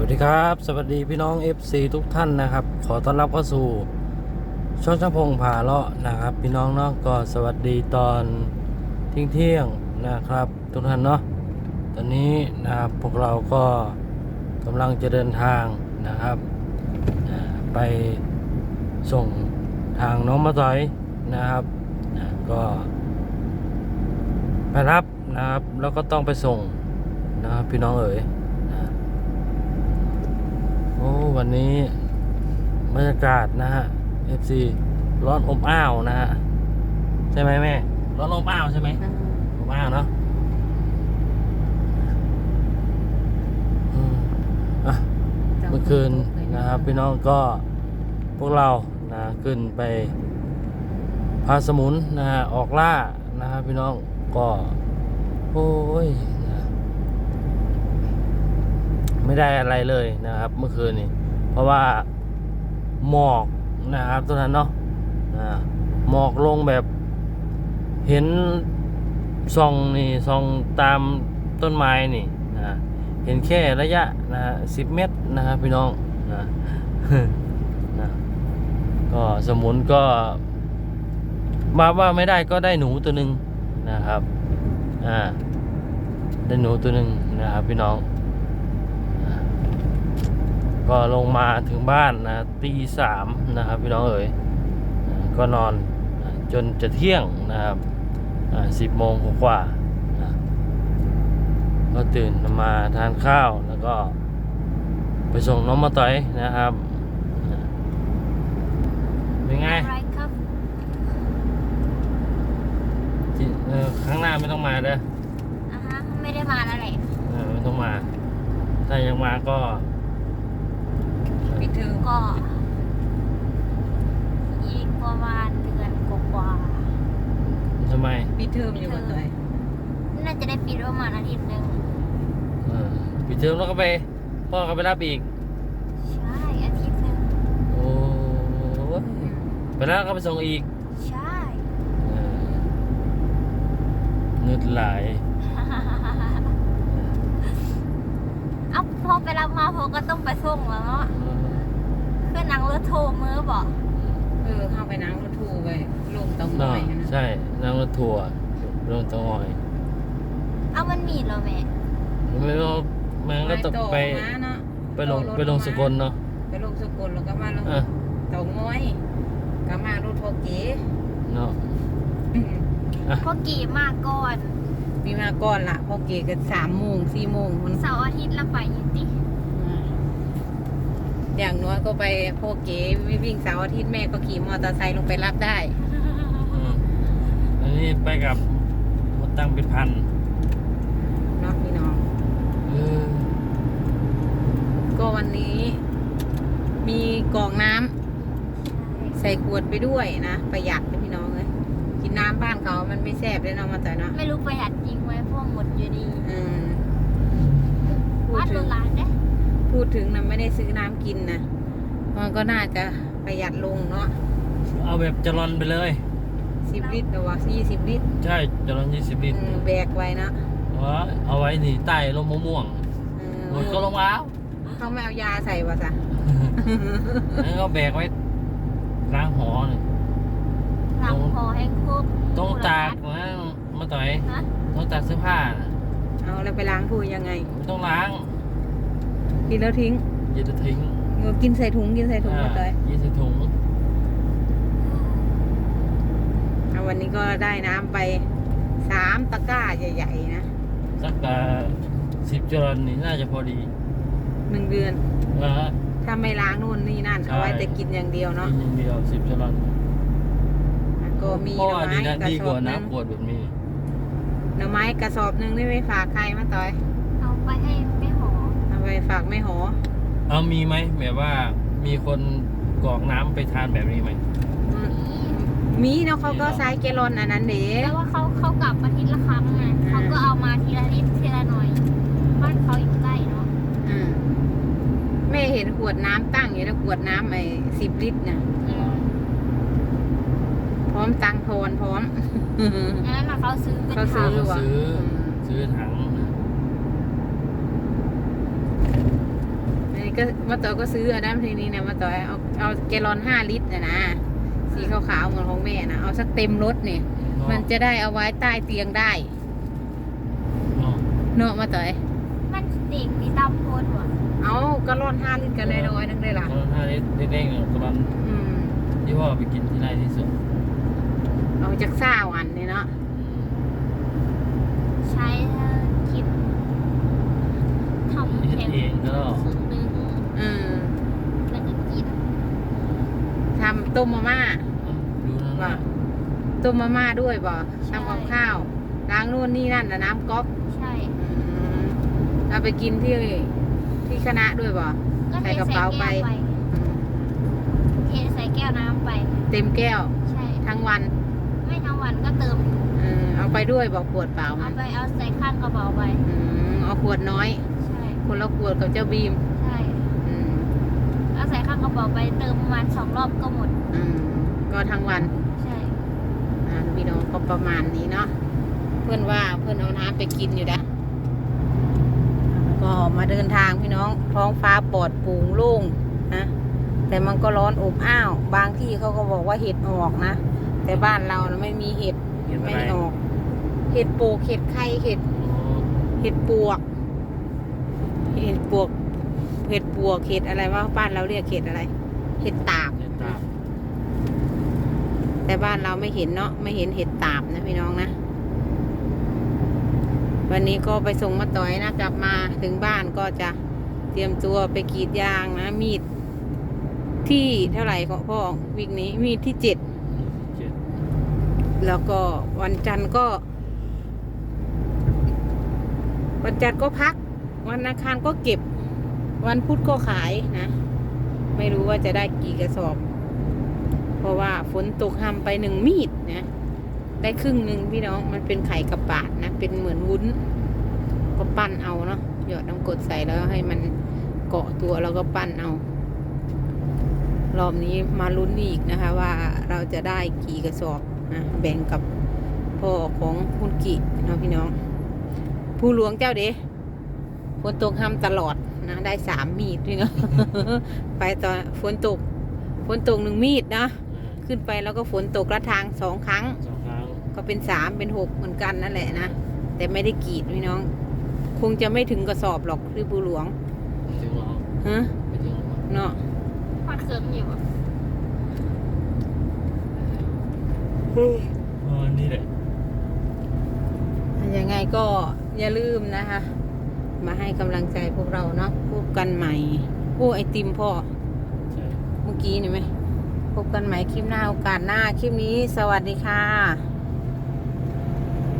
วัสดีครับ สวัสดีพี่น้อง FC ทุกท่านนะครับ ขอต้อนรับเข้าสู่ช่องช่างพงผ่าเลาะนะครับ พี่น้องเนาะก็สวัสดีตอนเที่ยงเที่ยงนะครับ ทุกท่านเนาะตอนนี้นะครับพวกเราก็กำลังจะเดินทางนะครับไปส่งทางน้องมาต่อยนะครับก็ไปรับนะครับแล้วก็ต้องไปส่งนะครับพี่น้องเอ๋ย วันนี้บรรยากาศนะฮะ FC ร้อนอบอ้าวนะฮะ ใช่ไหมแม่ ร้อนอบอ้าวใช่ไหมอบอ้าวเนาะอืมอะเมื่อคืนนะครับพี่น้องก็พวกเรานะขึ้นไป พาสมุนนะฮะออกล่านะครับพี่น้องก็โอ้ยนะไม่ได้อะไรเลยนะครับ เมื่อคืนนี้ เพราะว่าหมอกนะครับตรงนั้นเนาะหมอกลงแบบเห็นส่องนี่ส่องตามต้นไม้นี่นะเห็นแค่ระยะนะสิบเมตรนะครับพี่น้องนะนะก็สมุนก็มาว่าไม่ได้ก็ได้หนูตัวหนึ่งนะครับอ่าได้หนูตัวหนึ่งนะครับพี่น้อง ก็ลงมาถึงบ้านนะตีสามนะครับพี่น้องเอ๋ยอ่าก็นอนอ่าจนจะเที่ยงนะครับสิบโมงกว่าๆนะก็ตื่นมาทานข้าวแล้วก็ ไปส่งน้องมาต่อยนะครับอ่าเป็นไงอะไรครับจิเอ่อข้างหน้าไม่ต้องมาเด้ออ่าฮะไม่ได้มาแล้วแหละเออไม่ต้องมา ถ้ายังมาก็ปิดเทอม ก็ อีกประมาณเดือนกว่าทำไมปิดเทอมอยู่บ่ตัวๆน่าจะได้ปิดประมาณอาทิตย์หนึ่งเออปิดเทอมแล้วก็ไป พ่อก็ไปรับอีก ใช่อาทิตย์หนึ่งโอ้ยไปแล้วก็ไปส่งอีกใช่เออเงืดไหลายเอาพอไปรับมาพอก็ต้องไปส่งแล้วเนาะคือหนังร ถโทรมือบอกเออเข้าไปนั่งรถทูไปลงเตองเนาะน้อยนะใช่นั่งรถทัวร์ลงตะงอยเอามันมีดเหรอแม่ไม่ต้องมันก็ต้องไปมาเนาะไปลงไปลงสกลเนาะไปลงสกลแล้วก็มาลงอะเตางอยก็มารถโทเก๋เนาะ อืมพอกี่มาก่อนมีมาก่อนล่ะพอเก๋ก็สามโมงสี่โมงมันเสาร์อาทิตย์ละไปอยู่ติอ่า อย่างน้อยก็ไปพอเก๋วิ่งเสาร์อาทิตย์แม่ก็ขี่มอเตอร์ไซค์ลงไปรับได้ อืมอันนี้ไปกับรถตั้งเป็นพันเนาะพี่น้อง เออก็วันนี้มีกรองน้ำใส่ขวดไปด้วยนะ ประหยัดนะพี่น้องเลยกินน้ำบ้านเขามันไม่แซ่บเลยเนาะมาแต่อยเนาะไม่รู้ประหยัดจริงไหมพวกหมดอยู่ดีอืมพูดวัดถึโบงราณเด้ พูดถึงนะไม่ได้ซื้อน้ำกินนะมันก็น่าจะประหยัดลงเนาะเอาแบบจรอนไปเลยสิบลิตรหรือว่ายี่สิบลิตรใช่จรอนยี่สิบลิตรอืมแบกไว้เนาะเอาไว้เอาไว้นี่ใต้ร่มมะม่วงอืมหมดก็ลงมาแล้วเขาไม่เอายาใส่วะจ้ะแล้วก็แบกไว้ล้างหอหนึ่งหลังพอให้ครบต้องตากนะมาต่อยฮะต้องตากเสื้อผ้าน่ะเอาแล้วไปล้างถ้วยยังไงไม่ต้องล้าง กินแล้วทิ้งอย่าจะทิ้งเออกินใส่ถุงกินใส่ถุงหมดเลยยี่สิบถุงเอาวันนี้ก็ได้น้ำไปสามตะกร้าใหญ่ๆนะสักสิบจรอนนี่น่าจะพอดีหนึ่งเดือนนะฮะถ้าไม่ล้างนู่นนี่นั่นใช่เอาไว้แต่กินอย่างเดียวเนาะกินอย่างเดียวสิบจรอนก็มีเพราะหน่อว่าไม้ดีนะกระดีสกอบว่าหนึงน้ำขวดแบบนี้หน่อไม้กระสอบหนึงนี่ไปฝากใครมาต่อย เอาไปให้แม่หอเอา ไปฝากไม่หอ เอามีไหมแบบว่ามีคนกรอกน้ำไปทานแบบนี้ไหมอืมมีเนาะเขาก็ใช้แกลลอนอันนั้นเด้แต่ว่าเขาเขากลับอาทิตย์ละครั้งไงเขาก็เอามาทีละนิดทีละหน่อยบ้านเขาอยู่ใกล้เนาะอืมแม่เห็นขวดน้ำตั้งอยู่นะขวดน้ำไอ้สิบลิตรน่ะ อืมพร้อมตังค์ทอนพร้อม อันนั้นน่ะเขาซื้อเป็นเขาถัซื้งอว่ะซื้ออืมซื้อถัง ก็มาต่อยก็ซื้ออันนั้นทีนี้นะมาต่อยเอาเอาแกลลอนห้าลิตรนะนะสีขาวๆเหมือนของแม่นะเอาสักเต็มรถเนี่ยมันจะได้เอาไว้ใต้เตียงได้เนาะเนาะมาต่อยมันเด็กมีตามโพนว่ะเอากะลอนห้าลิตรกันได้น้อยๆนึงเลยล่ะตอนท่านี้เด้งๆเนี่ยตอนอืมที่พ่อไปกินที่ไรที่สุดเอาจากซ่าวันเนี่ยเนาะ ใช้คิดทำ เฮ็ด แข็ง เองก็ ครึ่งนึง อืม แล้วก็กิน ทำ ต้มมาม่าดูนะบ่ต้มมาม่าด้วยบ่ทำกับข้าวล้างนู่นนี่นั่นนะน้ำก๊อกใช่ อืมเอาไปกินที่ที่คณะด้วยบ่ ก็ใส่เทกระใส่เป๋าแก้วไป ไปเทใส่แก้วน้ำไป เต็มแก้วใช่ ทั้งวันไม่ทั้งวันก็เติมอืมเอาไปด้วยบอกขวดเปล่าเอามันไปเอาใส่ข้างกระเป๋าไป อืมเอาขวดน้อย ใช่ คนละขวดกับเจ้าบีมใช่อืม เอาใส่ข้างกระเป๋าไปเติมประมาณสองรอบก็หมด อืมก็ทั้งวันใช่อ่าพี่น้องก็ประมาณนี้เนาะเพื่อนว่าเพื่อนเอาน้ำไปกินอยู่นะก็มาเดินทางพี่น้องท้องฟ้าปลอดโปร่งโล่งนะแต่มันก็ร้อนอบอ้าว บางที่เขาก็บอกว่าเห็ดออกนะ แต่บ้านเรานะไม่มีเห็ดเห็นอะไม่ไรออก เห็ดปลูกเห็ดไข่เห็ด เห็ดปวก เห็ดปวก เห็ดปวกเห็ดอะไรว่าบ้านเราเรียกเห็ดอะไร เห็ดตาบ เห็ดตาบ แต่บ้านเราไม่เห็นเนาะไม่เห็นเห็ดตาบนะพี่น้องนะ วันนี้ก็ไปส่งมาต่อยนะกลับมาถึงบ้านก็จะเตรียมตัวไปกรีดยางนะ มีดที่เท่าไหร่ของพ่อวิกนี้มีดที่เจ็ดเจ็ดแล้วก็วันจันทร์ก็ วันจันทร์ก็พัก วันอังคารก็เก็บ วันพุธก็ขายนะ ไม่รู้ว่าจะได้กี่กระสอบ เพราะว่าฝนตกห้ำไปหนึ่งมีดนะ ได้ครึ่งหนึ่งพี่น้องมันเป็นไข่กระปาดนะ เป็นเหมือนวุ้น ก็ปั้นเอาเนาะหยอดน้ำกรดใส่แล้วให้มันเกาะตัวแล้วก็ปั้นเอา รอบนี้มาลุ้นอีกนะคะ ว่าเราจะได้กี่กระสอบนะแบ่งกับพ่อของคุณกิเนาะพี่น้อง ผู้หลวงเจ้าเด้ฝนตกห้ำตลอด นะได้สามมีดพี่น้องไปตอนฝนตกฝนตกหนึ่งมีดนะอืมขึ้นไปแล้วก็ฝนตกละทางสองครั้ง สองครั้งก็เป็นสามเป็นหกเหมือนกันนั่นแหละนะแต่ไม่ได้กรีดพี่น้อง คงจะไม่ถึงกระสอบหรอกที่ผู้หลวงถึงเหรอฮะไม่ถึงหรอเนาะพอดเครื่องอยู่อะเออนี่แหละยังไงก็อย่าลืมนะคะ มาให้กำลังใจพวกเราเนาะพบกันใหม่โอ้ไอติมพ่อใช่เมื่อกี้นี่ไหมพบกันใหม่คลิปหน้าโอกาสหน้าคลิปนี้ สวัสดีค่ะส